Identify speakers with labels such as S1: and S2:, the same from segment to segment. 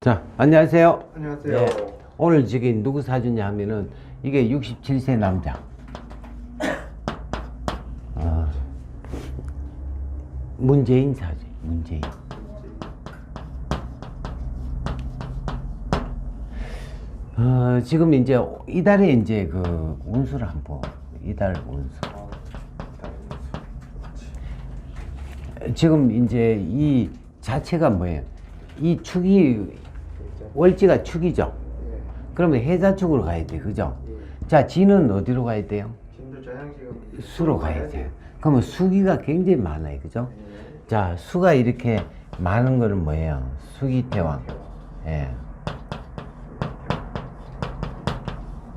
S1: 자, 안녕하세요.
S2: 안녕하세요.
S1: 네. 오늘 저기 누구 사주냐 하면은 이게 67세 남자. 아, 문재인 사주, 문재인. 어, 지금 이제 이달에 이제 그 운수를 한번 이달 운수. 지금 이제 이 자체가 뭐예요? 이 축이 월지가 축이죠.
S2: 예.
S1: 그러면 해자축으로 가야 돼, 그죠?
S2: 예.
S1: 자, 지는 어디로 가야 돼요? 수로 가야 돼요. 그러면 수기가 굉장히 많아요, 그죠?
S2: 예.
S1: 자, 수가 이렇게 많은 거는 뭐예요? 수기태왕. 예.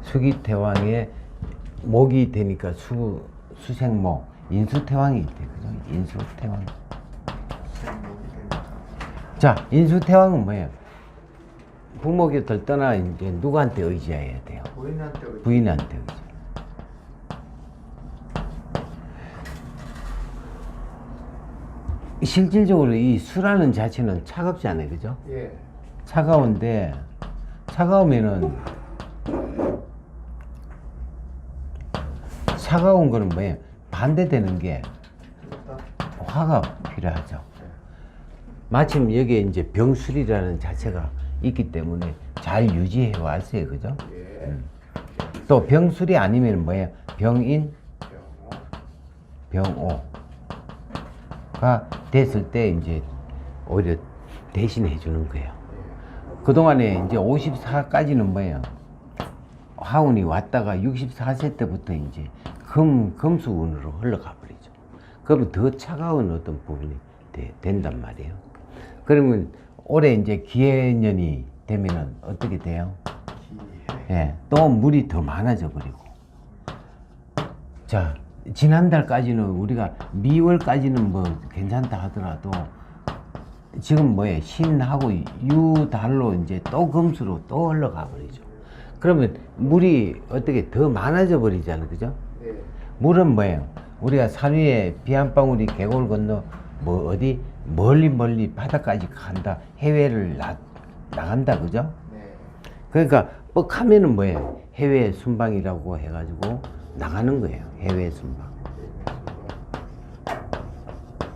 S1: 수기태왕에 목이 되니까 수, 수생목, 인수태왕이 돼, 그죠? 인수태왕. 자, 인수태왕은 뭐예요? 부모께 들떠나 이제 누구한테 의지해야 돼요?
S2: 부인한테 의지.
S1: 부인한테 의지. 실질적으로 이 수라는 자체는 차갑지 않아요, 그죠?
S2: 예.
S1: 차가운데 차가우면은 차가운 거는 뭐예요? 반대되는 게 화가 필요하죠. 마침 여기에 이제 병술이라는 자체가 있기 때문에 잘 유지해 왔어요, 그죠?
S2: 예.
S1: 또 병술이 아니면 뭐예요? 병인. 병오가 됐을 때 이제 오히려 대신해 주는 거예요.
S2: 예.
S1: 그동안에 이제 54까지는 뭐예요? 화운이 왔다가 64세 때부터 이제 금, 금수운으로 흘러가 버리죠. 그러면 더 차가운 어떤 부분이 되- 된단 말이에요. 그러면 올해 이제 기해년이 되면은 어떻게 돼요? 예, 또 물이 더 많아져 버리고. 자, 지난달까지는 우리가 미월까지는 뭐 괜찮다 하더라도 지금 뭐예요? 신하고 유달로 이제 또 금수로 또 흘러가 버리죠. 그러면 물이 어떻게 더 많아져 버리잖아요. 그죠?
S2: 예.
S1: 물은 뭐예요? 우리가 산 위에 비 한 방울이 계곡을 건너 뭐 어디 멀리 멀리 바다까지 간다. 해외를 나, 나간다. 그죠?
S2: 네.
S1: 그러니까 뻑하면은 뭐예요? 해외 순방이라고 해가지고 나가는 거예요. 해외 순방.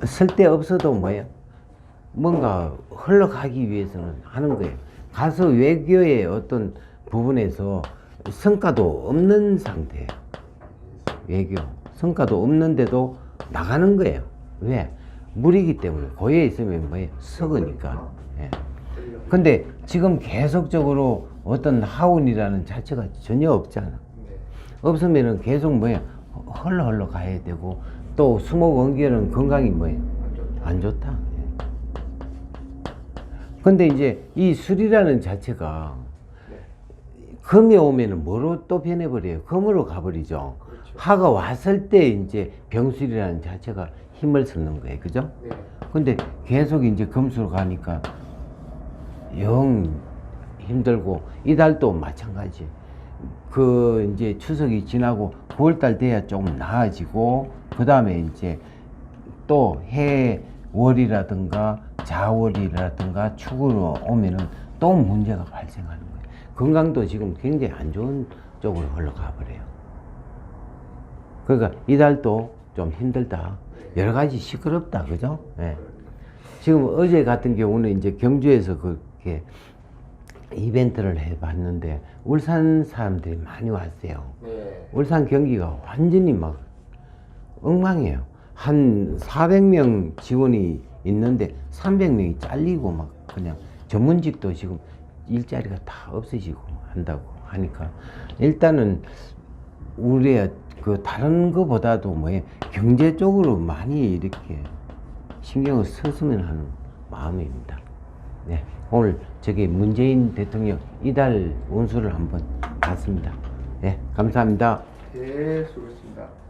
S1: 쓸데 없어도 뭐예요? 뭔가 흘러가기 위해서는 하는 거예요. 가서 외교의 어떤 부분에서 성과도 없는 상태예요. 외교. 성과도 없는데도 나가는 거예요. 왜? 물이기 때문에 고에 있으면 뭐예요? 썩으니까. 예. 근데 지금 계속적으로 어떤 하운이라는 자체가 전혀 없잖아.
S2: 네.
S1: 없으면은 계속 뭐야 흘러 흘러 가야 되고 또 수목 원결은 건강이 뭐예요 안 좋다. 예. 근데 이제 이 술이라는 자체가
S2: 네.
S1: 금이 오면은 뭐로 또 변해버려요? 금으로 가버리죠.
S2: 그렇죠.
S1: 하가 왔을 때 이제 병술이라는 자체가 힘을 쓰는 거예요. 그죠?
S2: 네.
S1: 근데 계속 이제 금수로 가니까 영 힘들고 이달도 마찬가지. 그 이제 추석이 지나고 9월달 돼야 좀 나아지고 그 다음에 이제 또 해 월이라든가 자월이라든가 축으로 오면은 또 문제가 발생하는 거예요. 건강도 지금 굉장히 안 좋은 쪽으로 흘러가 버려요. 그러니까 이달도 좀 힘들다. 여러 가지 시끄럽다. 그죠? 예. 지금 어제 같은 경우는 이제 경주에서 그렇게 이벤트를 해봤는데 울산 사람들이 많이 왔어요.
S2: 네.
S1: 울산 경기가 완전히 막 엉망이에요. 한 400명 지원이 있는데 300명이 잘리고 막 그냥 전문직도 지금 일자리가 다 없어지고 한다고 하니까 일단은 우리의 그 다른 거보다도 뭐예 경제 쪽으로 많이 이렇게 신경을 썼으면 하는 마음입니다. 네, 오늘 저기 문재인 대통령 이달 원수를 한번 봤습니다. 네, 감사합니다.
S2: 예, 수고했습니다.